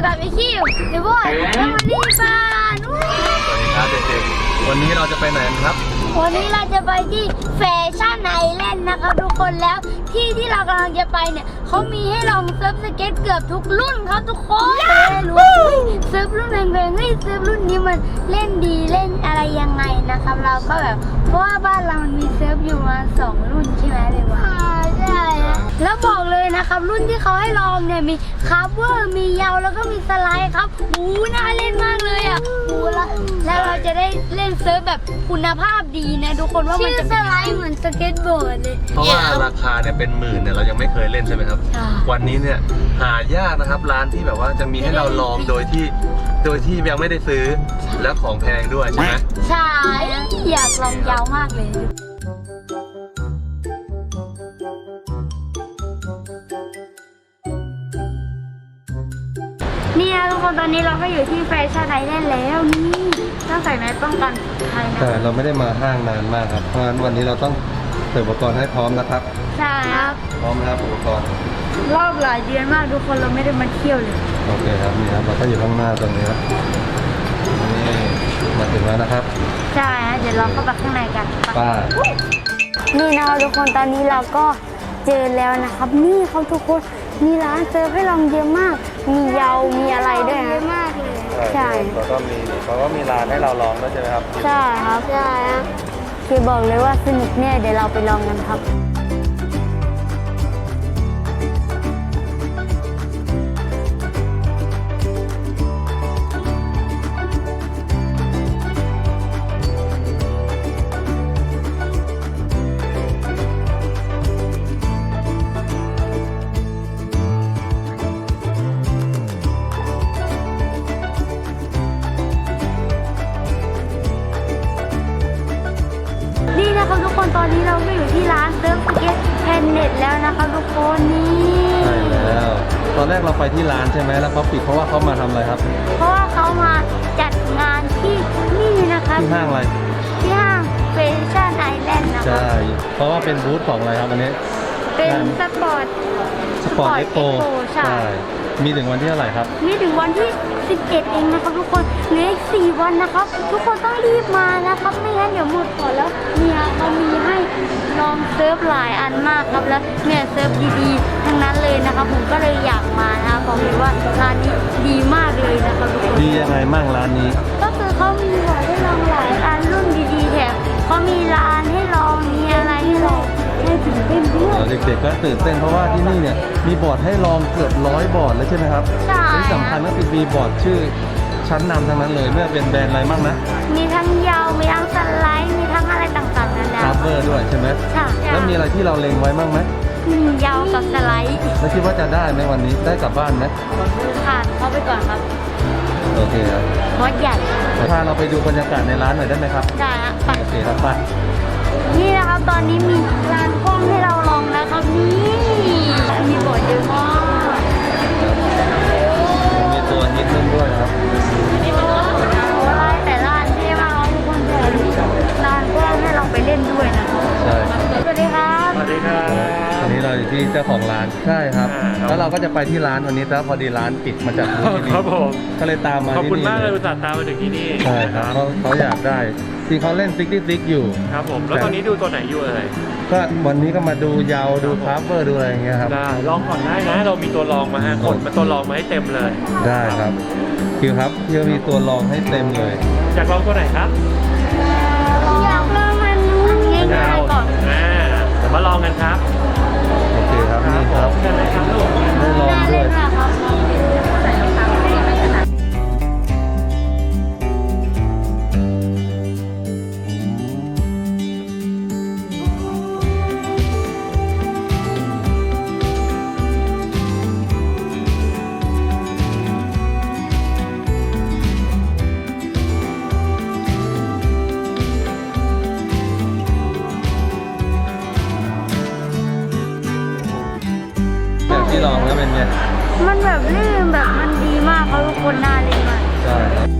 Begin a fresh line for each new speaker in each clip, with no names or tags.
อยู่กับไอคิวเดี๋ยวบอยแล้ววันนี้บ้านอู้
สวัสดีครับเด็กๆวันนี้เราจะไปไหนกันครับ
วันนี้เราจะไปที่แฟชั่นไอแลนด์นะครับทุกคนแล้วที่ที่เรากำลังจะไปเนี่ยเขามีให้ลองเซิร์ฟสเก็ตเกือบทุกรุ่นครับทุกคนไม่รู้ว่าเฮ้ยเซิร์ฟรุ่นแพงๆเฮ้ยเซิร์ฟรุ่นนี้มันเล่นดีเล่นอะไรยังไงนะครับเราก็แบบเพราะว่าบ้านเรามันมีเซิร์ฟอยู่มาสองรุ่นใช่ แล้วบอกเลยนะครับ รุ่นที่เขาให้ลองเนี่ยมีคาร์เวอร์มียาวแล้วก็มีสไลด์ครับหูน่าเล่นมากเลยอะหูแล้วแล้วเราจะได้เล่นเซิร์ฟแบบคุณภาพดีนะทุกคนว่ามันจะสไลด์เหมือนสเก็ตบอร์ดเลย
เพราะว่าราคาเนี่ยเป็นหมื่นเนี่ยเรายังไม่เคยเล่นใช่ไหมครับ
ใช่
วันนี้เนี่ยหายากนะครับร้านที่แบบว่าจะมีให้เราลองโดยที่โดยที่ยังไม่ได้ซื้อและของแพงด้วยใช่ไหม
ใช่อยากลองยาวมากเลย คนตอนนี้เราก็อยู่ที่แฟชั่นไอแลนด์แล้วนี่ต้องใส่แมสป้องกันภัยนะ
แต่เราไม่ได้มาห้างนานมากครับเพราะฉะนั้นวันนี้เราต้องเตรียมอุปกรณ์ให้พร้อมนะครับ
ใช่ครับ
พร้อมนะครับอุปกรณ์
รอบหลายเดือนมากทุกคนเราไม่ได้มาเที่ยวเลย
โอเคครับนี่ครับเราก็อยู่ข้างหน้าตรงนี้ครับนี่มาถึงแล้วนะครับ
ใช่ฮะเดี๋ยวเราเข้าไปข้างในกันไป
ป้า
นี่นะครับทุกคนตอนนี้เราก็เจอแล้วนะครับ นี่เขาทุกคน มีร้านเซิร์ฟให้ลองเยอะมาก มีเยา มีอะไรด้วยเยอะมากเลยใช่
แล้วก็มีเขาก็มีร้านให้เราลองด้วยใช่ไหมครับ
ใช่ครับ ใช่ครับคือบอกเลยว่าสนุกแน่เดี๋ยวเราไปลองกันครับ อนแรก
เราไปที่ร้านใช่ไหมแล้วเขาปิดเพราะว่าเขามาทำอะไรครับ
เพราะว่าเขามาจัดงานที่นี่นะครับ
ที่ห้างอะไร
ที่ห้างเฟชั่นไอแลนด์นะครั
ใช่
บ
เพราะว่าเป็นบูธของอะไรครับอันนี้
เป็นสปอร์ต
สปอร์ตเอ็กโป
ใช่
มีถึงวันที่เท่าไหร่ครับ
นี่ถึงวันที่ 11 เองนะครับทุกคนเหลืออีก 4 วันนะครับ ทุกคนต้องรีบมานะครับ ไม่งั้นเดี๋ยวหมดก่อนแล้วเนี่ยเขามีให้ ลองเซิร์ฟหลายอันมากครับแล้วเนี่ยเซิร์ฟดีๆทั้งนั้นเลยนะครับผมก็เลยอยากมานะครับบอกเลยว่าร้านนี้ดีมากเลยนะครับทุกคน
ดียังไงมั่งร้านนี้
ก็คือเขามีบอร์ดให้ลองหลายอันรุ่นดีๆแถมเขามีร้านให้ลองมีอะไรให้ลองให้ถึงเต้นด้วย
เราเด็กๆก็ตื่นเต้นเพราะว่าที่นี่เนี่ยมีบอร์ดให้ลองเกือบร้อยบอร์ดแล้วใช่ไหมครับ
ใช่
ที่สำคัญก็คือมีบอร์ดชื่อชั้นนำทั้งนั้นเลยไม่ว่าเป็นแบรนด์อะไรบ้างนะ
มีทั้งยาว มีทั้งสไลด์ มีทั้งอะไรต่างๆนานา
คาร์ เวอร์ด้วยใช่ไหม
ใช่
แล้วมีอะไรที่เราเล็งไว้บ้างไหม
มียาวกับสไลด์
แล้วคิดว่าจะได้ไหมวันนี้ได้กลับบ้านไหม
ผ่านเข้าไปก่อนครับ
โอเคครับ
มดใหญ่
พาเราไปดูบรรยากาศในร้านหน่อยได้ไหมครับ
ได้ฮะไป
โอเคครับไป
นี่นะครับตอนนี้มีร้านกล้องให้เราลองนะครับนี่มีบอร์ดเยอะมาก
มีตัวฮิตนึงด้วยนะครับ
เราไปเล่นด้วยนะครับ
ใช่ครับ
สวัสดีครับ
สวัสดีครับ
วันนี้เราอยู่ที่เจ้าของร้านใช่ครับ
อ่าครับ
แล้วเราก็จะไปที่ร้านวันนี้แต่พอดีร้านปิดมาจากที่นี่
ครับผม
ก็เลยตามมา
ขอบ
ที่
คุณ
นี่
มากเลย
เลย
อุตส่าห์ตามมาถึงที่นี่
ใช่ครับเขาเขาอยากได้ที่เขาเล่นซิกตี้ซิกอยู่
ครับผมแล้วตอนนี้ดูตัวไหนอยู่เอ่ย
ก็วันนี้ก็มาดูยาวดูคราฟเวอร์ดูอะไรอย่างเงี้ยครับ
ได้ลองก่อนได้นะเรามีตัวลองมาฮะกดมาตัวลองมาให้เต็มเลย
ได้ครับคิวครับคิวมีตัวลองให้เต็มเลย
อยากลองตัวไหนครับ
ง่ายๆก่อน
อ่าเดี๋ยวมาลองกันครับ
โอเคครับนี่ครับ
เชิญเลยครับลูก
ได้ลอง
น่า
ด้
เล่
วย
นมากครับ
แบบ แบ
บลื่นแบบมันดีมากเขาทุกคนน่าเล่นมาก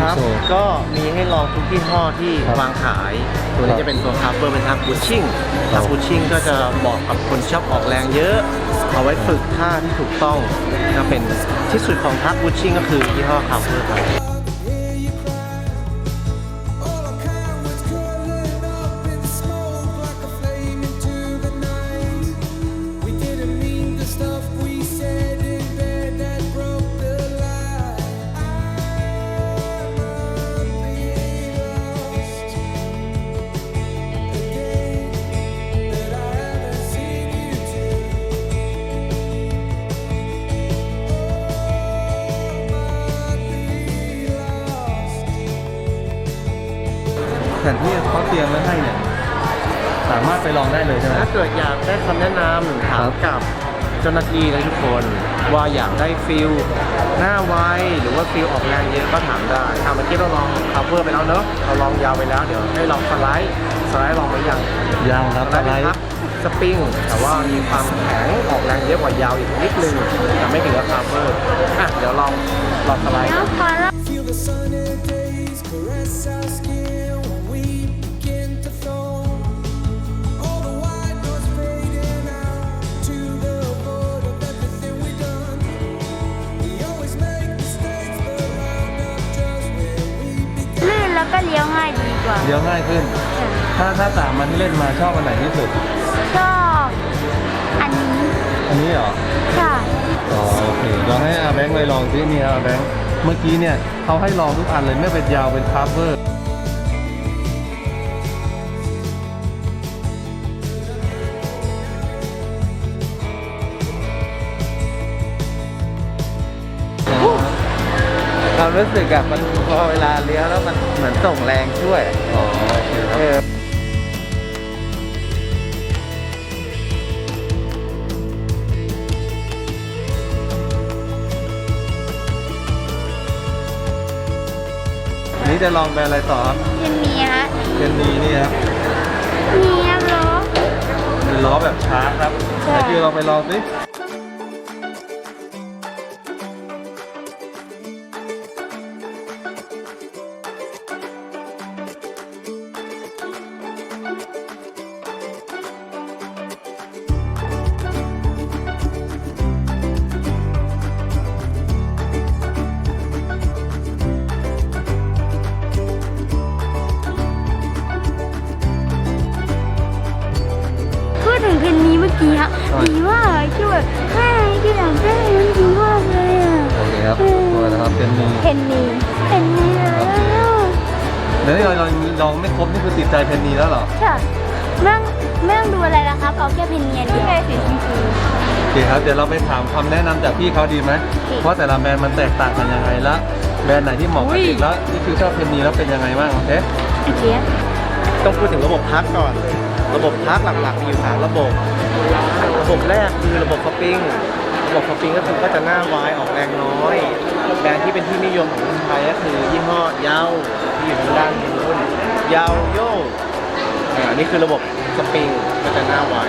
ครับ
ครับ
โชว์
ก็มีให้ลองทุกยี่ห้อที่
ครับ
วางขาย ตัวนี้จะเป็นตัวคาร์เบอร์เป็นทับบูชิ่ง
ครั
ทั
บ
บบูชิ่งก็จะเหมาะกับคนชอบออกแรงเยอะ เอาไว้ฝึกท่าที่ถูกต้องก็เป็นที่สุดของทับบูชิ่งก็คือยี่ห้อคาร์เบอร์ครับ
ไปลองได้เลยใช่ไหม
ถ้าเกิดอยากได้คำแนะนำถาม
ครับ
กับเจ้าหน้าที่นะทุกคน ว่าอยากได้ฟิลหน้าไวหรือว่าฟิลออกแรงเยอะก็ถามได้อะเมื่อกี้เราลองคัฟเวอร์ไปแล้วเนอะเราลองยาวไปแล้วเดี๋ยวให้ลองสไลด์สไลด์ลองไปยัง
ยังครับ
ส
อะไร
ไลด์พักสปริงแต่ว่ามีความแข็งออกแรงเยอะกว่ายาวอีกนิดนึงแต่ไม่ถึงกับคัฟเวอร์อะเดี๋ยวลองลองสไลด์
แล้วขอรับ
Feel the sunny days caress our skin
ดีกว่า
เลี้ยวง่ายขึ้น ถ้าถ้าสามมันที่เล่นมาชอบอันไหนที่สุด
ชอบอันนี้
อันนี้เหรอ
ใช่
อ๋อโอเคลองให้อาแบงค์ไปลองซินี่อาแบงค์เมื่อกี้เนี่ยเขาให้ลองทุกอันเลยไม่เป็นยาวเป็นคาร์เวอร์
รู้สึกอะมันพอเวลาเลี้ยวแล้วมันเหมือนส่งแรงช่วย
อ๋อโอเคครับ
เออ
นี่จะลองแบรนด์อะไรต่อครับ
เย็นนี้ฮะ
เจนนีนี่ครับ
นี่ครับล้อ
เป็นล้อแบบชาร์จครับ
ใช่
ไหนพี่ลองไปลองสิ
ที่อยากได้มันดีมากเลยอะ
โอเคครับตัวนะครับเจนนี
เพนนี้เพนนี้แล้ว
แล้วนี่เราลองลองไม่ครบนี่คือติดใจเพนนีแล้วเหรอ
ใช่ไม่ต้องไม่ต้องดูอะไรแล้วครับเอาแค่เพนเนียเดียวสีชมพู
โอเคครับเดี๋ยวเราไปถามคำแนะนำจากพี่เขาดีไหม
โอเค
ว่าแต่ละแบรนด์มันแตกต่างกันยังไงและแบรนด์ไหนที่เหมาะกับเด็กแล้วนี่คือชอบเพนนีแล้วเป็นยังไงบ้างโอเค
โอเค
ต้องพูดถึงระบบพักก่อน ระบบพักหลักๆมีอยู่สามระบบ ระบบแรกคือระบบฟอปปิ้งระ บบฟอปปิ้งก็คือก็จะหน้าวายออกแรงน้อย แบรนด์ที่เป็นที่นิยมของคนไทยก็คือยี่ห้อเย้าที่อยู่ทางด้านนู้นเย้าโย่อ่านี่คือระบบสปริงก็จะหน้าวาย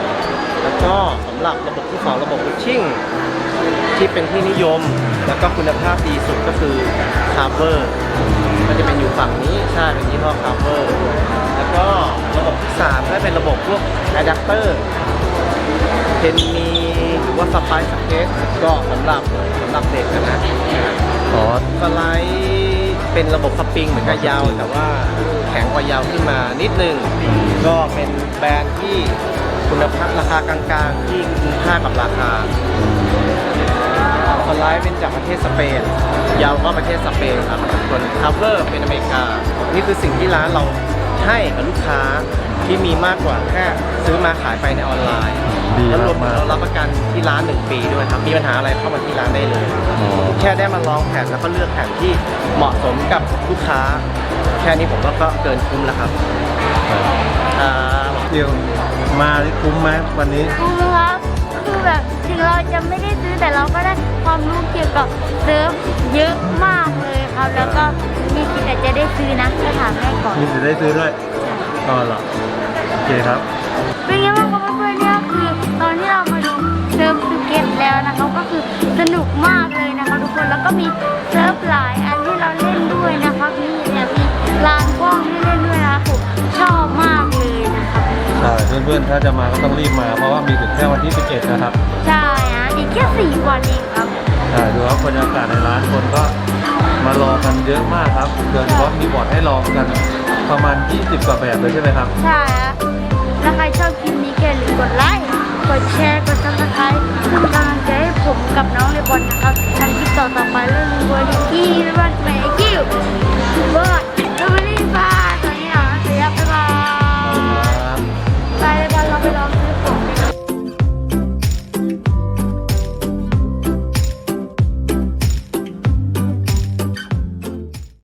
แล้วก็สำหรับระบบที่สองระบบพุชชิ่งที่เป็นที่นิยม แล้วก็คุณภาพดีสุดก็คือคาร์เ e อร์มันจะเป็นอยู่ฝั่งนี้ใช่เป็นยี่ห้อคาร์เ e อร์แล้วก็ระบบที่สามก็เป็นระบบพวกอะแดปเตอร์เทนมี รือว่าสไปซ์สเก็ตก็สำหรับสำหรับเด็กนะ
อ๋อ
สไลด์เป็นระบบสปริงเหมือนกับยาว แต่ว่าแข็งกว่ายาวขึ้นมานิดนึง ก็เป็นแบรนด์ที่คุณภาพราคากลางๆที่คุ้มค่ากับราคาสไลด์เป็นจากประเทศสเปน ยาวก็ประเทศสเปนครับส่วนคัฟเวอร์เป็นอเมริกา นี่คือสิ่งที่ร้านเราให้กับลูกค้าที่มีมากกว่าแค่ซื้อมาขายไปในออนไลน์
ดี
แล้วรวมถึ
มางก
เรารับประกันที่ร้านหนึ่งปีด้วยครับ มีปัญหาอะไรเข้ามาที่ร้านได้เลย
ๆอ๋อ
แค่ได้มาลองแผ่นแล้วก็เลือกแผ่นที่เหมาะสมกับลูกค้า แค่นี้ผมว่าก็เกินคุ้มแล้วครับครับ
เดี๋ยวมาที่คุ้มไหมวันนี้
คุ้มครับคือแบบถึงเราจะไม่ได้ซื้อแต่เราก็ได้ความรู้เกี่ยวกับเซิร์ฟเยอะมากเลยครับ แล้วก็มีสิทธิ์อาจจะได้ซื้อนะถ้าถามแม่ก่อน
มีสิทธิ์ได้ซื้อด้วยอ๋อเหรอโอเคครับ
แล้วนะคะก็คือสนุกมากเลยนะคะทุกคนแล้วก็มีเซิร์ฟหลายอันที่เราเล่นด้วยนะคะมีเนี่ยมีลานกว้างให้เล่นด้วยนะคะผมชอบมาก
เลยนะคะใช่เพื่อนๆถ้าจะมาก็ต้องรีบมาเพราะว่ามีถึงแค่วันที่ 17 นะครับ
ใช่ฮะอีกแค่สี่วันเองครับ
ใช่ดูว่าบรรยากาศในร้านคนก็มารอกันเยอะมากครับเดินรถมีบอร์ดให้รอกันประมาณ 20 กว่าแบบเลยใช่ไหมครับ
ใช่ฮะถ้วใครชอบคลิปนี้แกลืมกดไลค์ กดแชร์ กดซับสไครต์เพื่อน กับน้องเลบอนนะครับทำคลิปต่อไปเรื่องวัวลิกกี้และบ้านแม่กิ้วบอด